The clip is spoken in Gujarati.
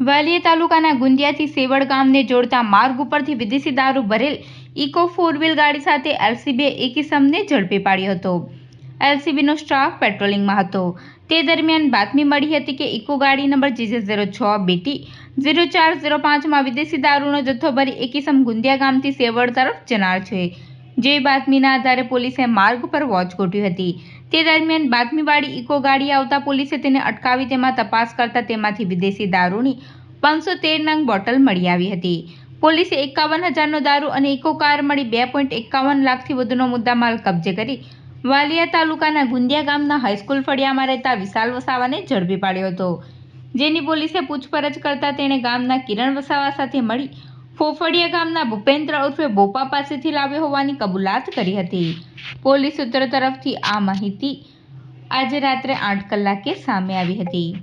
વાલિયા તાલુકાના ગુંદિયાથી સેવડ ગામને જોડતા માર્ગ ઉપરથી વિદેશી દારૂ ભરેલ ઇકો ફોર વ્હીલ ગાડી સાથે એલસીબીએ એક ઇસમને ઝડપી પાડ્યો હતો. એલસીબીનો સ્ટાફ પેટ્રોલિંગમાં હતો. તે દરમિયાન બાતમી મળી હતી કે ઇકો ગાડી નંબર જીજે ઝીરો છ બીટી ઝીરો ચાર ઝીરો પાંચમાં વિદેશી દારૂનો જથ્થો ભરી એક ઇસમ ગુંદિયા ગામથી સેવડ તરફ જનાર છે. જેવી બાતમીના આધારે પોલીસે માર્ગ પર વોચ ગોઠવી હતી. તે દરમિયાન બાતમીવાળી ઇકો ગાડી આવતા પોલીસે તેને અટકાવી તેમાં તપાસ કરતા તેમાંથી વિદેશી દારૂની પાંચસો તેર નંગ બોટલ મળી આવી હતી. પોલીસે એકાવન હજારનો દારૂ અને ઇકો કાર મળી બે પોઈન્ટ એકાવન લાખથી વધુનો મુદ્દામાલ કબજે કરી વાલિયા તાલુકાના ગુંદિયા ગામના હાઈસ્કૂલ ફળિયામાં રહેતા વિશાલ વસાવાને ઝડપી પાડ્યો હતો. જેની પોલીસે પૂછપરછ કરતા તેણે ગામના કિરણ વસાવા સાથે મળી ફોફડિયા ગામના ભૂપેન્દ્ર ઉર્ફે બોપા પાસેથી લાવ્યો હોવાની કબૂલાત કરી હતી. પોલીસ સૂત્રો તરફથી આ માહિતી આજે રાત્રે આઠ કલાકે સામે આવી હતી.